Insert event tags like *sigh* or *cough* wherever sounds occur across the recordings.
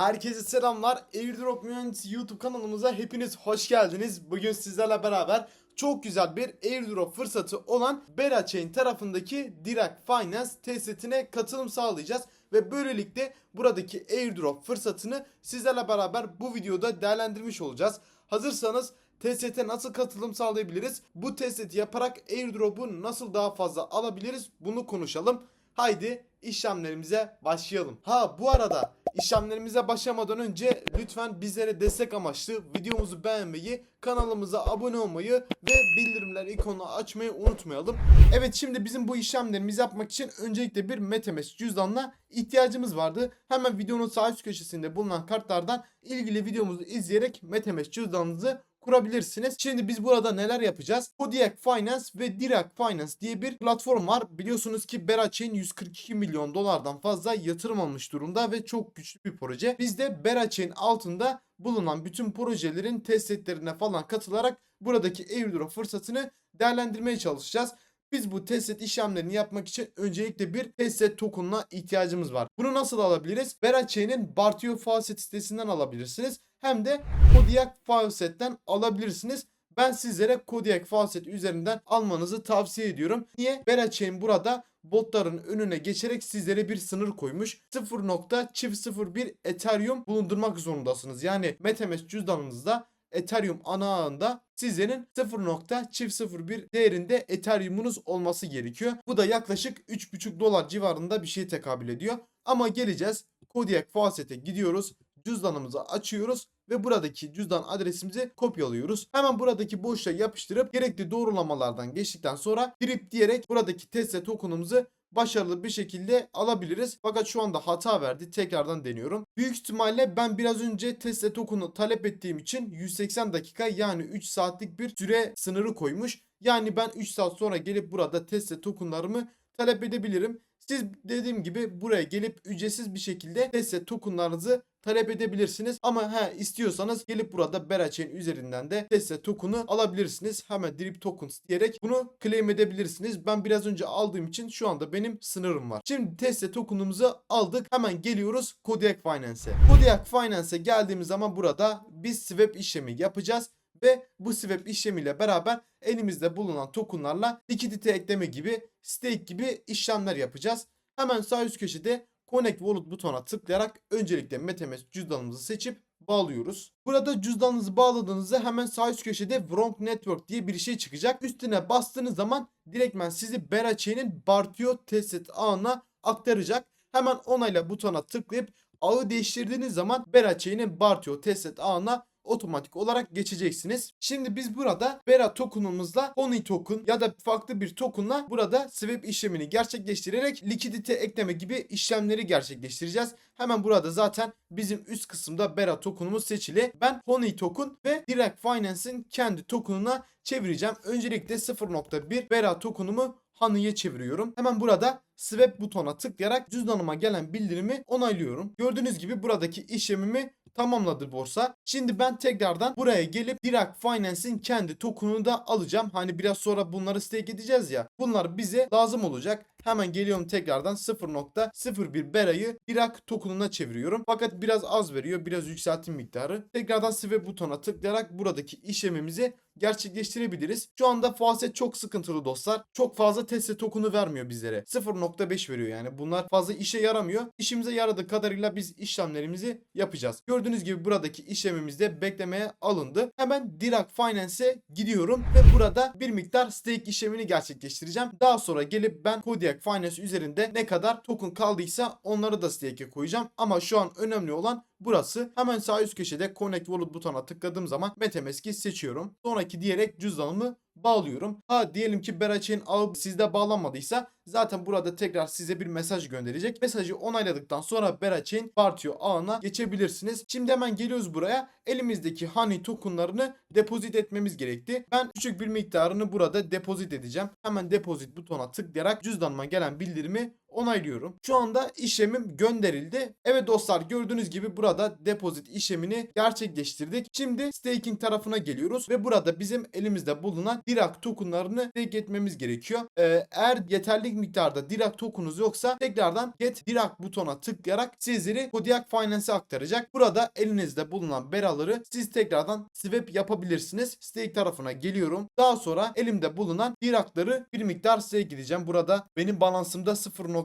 Herkese selamlar. Airdrop Mühendisi YouTube kanalımıza hepiniz hoş geldiniz. Bugün sizlerle beraber çok güzel bir airdrop fırsatı olan Berachain tarafındaki Direct Finance testine katılım sağlayacağız. Ve böylelikle buradaki airdrop fırsatını sizlerle beraber bu videoda değerlendirmiş olacağız. Hazırsanız TST'e nasıl katılım sağlayabiliriz? Bu testi yaparak airdrop'u nasıl daha fazla alabiliriz? Bunu konuşalım. Haydi işlemlerimize başlayalım. Ha bu arada işlemlerimize başlamadan önce lütfen bizlere destek amaçlı videomuzu beğenmeyi, kanalımıza abone olmayı ve bildirimler ikonunu açmayı unutmayalım. Evet şimdi bizim bu işlemlerimizi yapmak için öncelikle bir MetaMask cüzdanına ihtiyacımız vardı. Hemen videonun sağ üst köşesinde bulunan kartlardan ilgili videomuzu izleyerek MetaMask cüzdanınızı kurabilirsiniz. Şimdi biz burada neler yapacağız? Kodiak Finance ve Direct Finance diye bir platform var. Biliyorsunuz ki Berachain 142 milyon dolardan fazla yatırım almış durumda ve çok güçlü bir proje. Biz de Berachain altında bulunan bütün projelerin testletlerine falan katılarak buradaki airdrop fırsatını değerlendirmeye çalışacağız. Biz bu testnet işlemlerini yapmak için öncelikle bir testnet token'una ihtiyacımız var. Bunu nasıl alabiliriz? Berachain'in Bartio Faucet sitesinden alabilirsiniz. Hem de Kodiak Faucet'ten alabilirsiniz. Ben sizlere Kodiak Faucet üzerinden almanızı tavsiye ediyorum. Niye? Berachain burada botların önüne geçerek sizlere bir sınır koymuş. 0.001 Ethereum bulundurmak zorundasınız. Yani MetaMask cüzdanınızda Ethereum ana ağında sizlerin 0.001 değerinde Ethereum'unuz olması gerekiyor. Bu da yaklaşık 3.5 dolar civarında bir şey tekabül ediyor. Ama geleceğiz. Kodiak Faucet'e gidiyoruz. Cüzdanımızı açıyoruz ve buradaki cüzdan adresimizi kopyalıyoruz. Hemen buradaki boşluğa yapıştırıp gerekli doğrulamalardan geçtikten sonra drip diyerek buradaki teste token'ımızı başarılı bir şekilde alabiliriz. Fakat şu anda hata verdi. Tekrardan deniyorum. Büyük ihtimalle ben biraz önce teste token'ı talep ettiğim için 180 dakika yani 3 saatlik bir süre sınırı koymuş. Yani ben 3 saat sonra gelip burada teste token'larımı talep edebilirim. Siz dediğim gibi buraya gelip ücretsiz bir şekilde teste tokenlarınızı talep edebilirsiniz. Ama he istiyorsanız gelip burada Berachain üzerinden de teste token'ı alabilirsiniz. Hemen drip tokens diyerek bunu claim edebilirsiniz. Ben biraz önce aldığım için şu anda benim sınırım var. Şimdi teste token'ımızı aldık. Hemen geliyoruz Kodiak Finance'e. Kodiak Finance'e geldiğimiz zaman burada biz swap işlemi yapacağız ve bu swap işlemiyle beraber elimizde bulunan tokenlarla likidite ekleme gibi stake gibi işlemler yapacağız. Hemen sağ üst köşede Connect Wallet butonuna tıklayarak öncelikle MetaMask cüzdanımızı seçip bağlıyoruz. Burada cüzdanınızı bağladığınızda hemen sağ üst köşede Wrong Network diye bir şey çıkacak. Üstüne bastığınız zaman direktmen sizi Berachain'in Bartio testnet ağına aktaracak. Hemen onayla butona tıklayıp ağı değiştirdiğiniz zaman Berachain'in Bartio testnet ağına otomatik olarak geçeceksiniz. Şimdi biz burada Bera token'ımızla Honey token ya da farklı bir token'la burada swap işlemini gerçekleştirerek likidite ekleme gibi işlemleri gerçekleştireceğiz. Hemen burada zaten bizim üst kısımda Bera token'umuz seçili. Ben Honey token ve Direct Finance'in kendi token'ına çevireceğim. Öncelikle 0.1 Bera token'umu Honey'e çeviriyorum. Hemen burada swap butona tıklayarak cüzdanıma gelen bildirimi onaylıyorum. Gördüğünüz gibi buradaki işlemimi tamamladı borsa. Şimdi ben tekrardan buraya gelip Direct Finance'in kendi token'unu da alacağım. Hani biraz sonra bunları stake edeceğiz ya. Bunlar bize lazım olacak. Hemen geliyorum tekrardan 0.01 Bera'yı Direct token'una çeviriyorum. Fakat biraz az veriyor. Biraz yükseltim miktarı. Tekrardan swap butona tıklayarak buradaki işlemimizi gerçekleştirebiliriz. Şu anda faucet çok sıkıntılı dostlar. Çok fazla teste token'u vermiyor bizlere. 0.5 veriyor yani. Bunlar fazla işe yaramıyor. İşimize yaradığı kadarıyla biz işlemlerimizi yapacağız. Gördüğünüz gibi buradaki işlemimiz de beklemeye alındı. Hemen Direct Finance'e gidiyorum ve burada bir miktar stake işlemini gerçekleştireceğim. Daha sonra gelip ben Kodiak Finance üzerinde ne kadar token kaldıysa onları da stake'e koyacağım. Ama şu an önemli olan burası. Hemen sağ üst köşede Connect Wallet butonuna tıkladığım zaman MetaMask'i seçiyorum. Sonraki diyerek cüzdanımı bağlıyorum. Ha diyelim ki Berachain ağı sizde bağlanmadıysa zaten burada tekrar size bir mesaj gönderecek. Mesajı onayladıktan sonra Berachain Bartio ağına geçebilirsiniz. Şimdi hemen geliyoruz buraya. Elimizdeki Honey tokenlarını depozit etmemiz gerekti. Ben küçük bir miktarını burada depozit edeceğim. Hemen depozit butona tıklayarak cüzdanıma gelen bildirimi onaylıyorum. Şu anda işlemim gönderildi. Evet dostlar gördüğünüz gibi burada depozit işlemini gerçekleştirdik. Şimdi staking tarafına geliyoruz ve burada bizim elimizde bulunan Dirac tokenlarını stake etmemiz gerekiyor. Ee, eğer yeterli miktarda Dirac tokenunuz yoksa tekrardan Get Dirac butona tıklayarak sizleri Kodiak Finance'e aktaracak. Burada elinizde bulunan beraları siz tekrardan swap yapabilirsiniz. Stake tarafına geliyorum. Daha sonra elimde bulunan Dirac'ları bir miktar stake gideceğim. Burada benim balansımda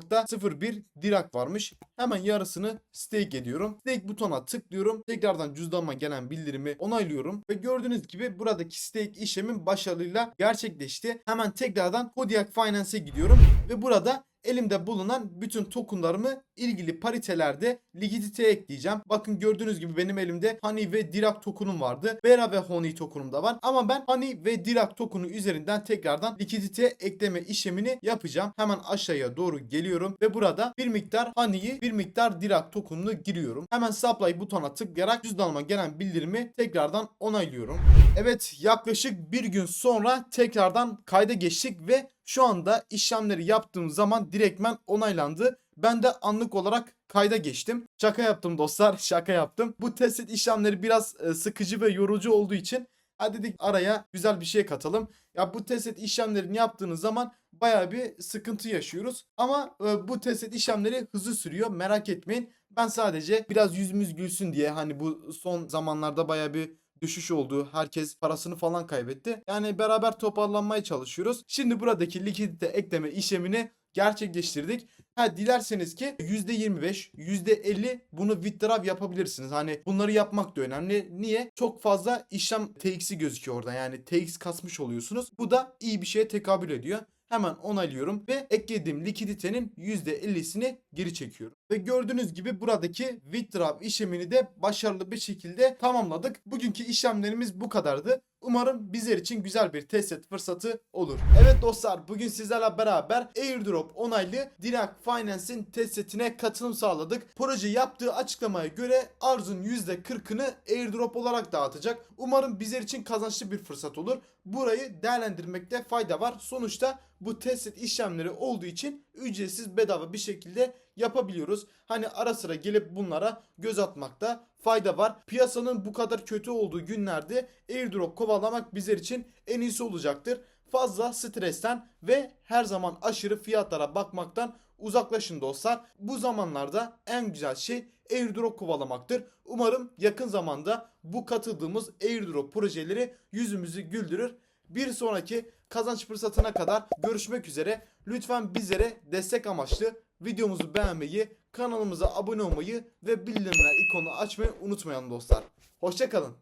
0.01 Dirac varmış. Hemen yarısını stake ediyorum. Stake butona tıklıyorum. Tekrardan cüzdanıma gelen bildirimi onaylıyorum. Ve gördüğünüz gibi buradaki stake işlemim başarıyla gerçekleşti. Hemen tekrardan Kodiak Finance'e gidiyorum. Ve burada elimde bulunan bütün tokenlarımı ilgili paritelerde likiditeye ekleyeceğim. Bakın gördüğünüz gibi benim elimde Honey ve Dirac tokenum vardı. Bera ve Honey tokenum da var. Ama ben Honey ve Dirac tokenu üzerinden tekrardan likidite ekleme işlemini yapacağım. Hemen aşağıya doğru geliyorum ve burada bir miktar Honey'i bir miktar Dirac tokenunu giriyorum. Hemen supply butona tıklayarak cüzdanıma gelen bildirimi tekrardan onaylıyorum. Evet yaklaşık bir gün sonra tekrardan kayda geçtik ve şu anda işlemleri yaptığım zaman direktmen onaylandı. Ben de anlık olarak kayda geçtim. Şaka yaptım dostlar *laughs* şaka yaptım. Bu test işlemleri biraz e, sıkıcı ve yorucu olduğu için hadi dedik araya güzel bir şey katalım. Ya bu test işlemlerini yaptığınız zaman baya bir sıkıntı yaşıyoruz. Ama e, bu test işlemleri hızlı sürüyor merak etmeyin. Ben sadece biraz yüzümüz gülsün diye hani bu son zamanlarda baya bir düşüş oldu. Herkes parasını falan kaybetti. Yani beraber toparlanmaya çalışıyoruz. Şimdi buradaki likidite ekleme işlemini gerçekleştirdik. Ha dilerseniz ki %25, %50 bunu withdraw yapabilirsiniz. Hani bunları yapmak da önemli. Niye? Çok fazla işlem TX'i gözüküyor orada. Yani TX kasmış oluyorsunuz. Bu da iyi bir şeye tekabül ediyor. Hemen onaylıyorum ve eklediğim likiditenin %50'sini geri çekiyorum. Ve gördüğünüz gibi buradaki withdraw işlemini de başarılı bir şekilde tamamladık. Bugünkü işlemlerimiz bu kadardı. Umarım bizler için güzel bir test fırsatı olur. Evet dostlar bugün sizlerle beraber Airdrop onaylı Dirac Finance'in testine katılım sağladık. Proje yaptığı açıklamaya göre arzun %40'ını Airdrop olarak dağıtacak. Umarım bizler için kazançlı bir fırsat olur. Burayı değerlendirmekte fayda var. Sonuçta bu test işlemleri olduğu için ücretsiz bedava bir şekilde yapabiliyoruz. Hani ara sıra gelip bunlara göz atmakta fayda var. Piyasanın bu kadar kötü olduğu günlerde airdrop kovalamak bizler için en iyisi olacaktır. Fazla stresten ve her zaman aşırı fiyatlara bakmaktan uzaklaşın dostlar. Bu zamanlarda en güzel şey airdrop kovalamaktır. Umarım yakın zamanda bu katıldığımız airdrop projeleri yüzümüzü güldürür. Bir sonraki kazanç fırsatına kadar görüşmek üzere. Lütfen bizlere destek amaçlı videomuzu beğenmeyi, kanalımıza abone olmayı ve bildirimler ikonu açmayı unutmayın dostlar. Hoşçakalın.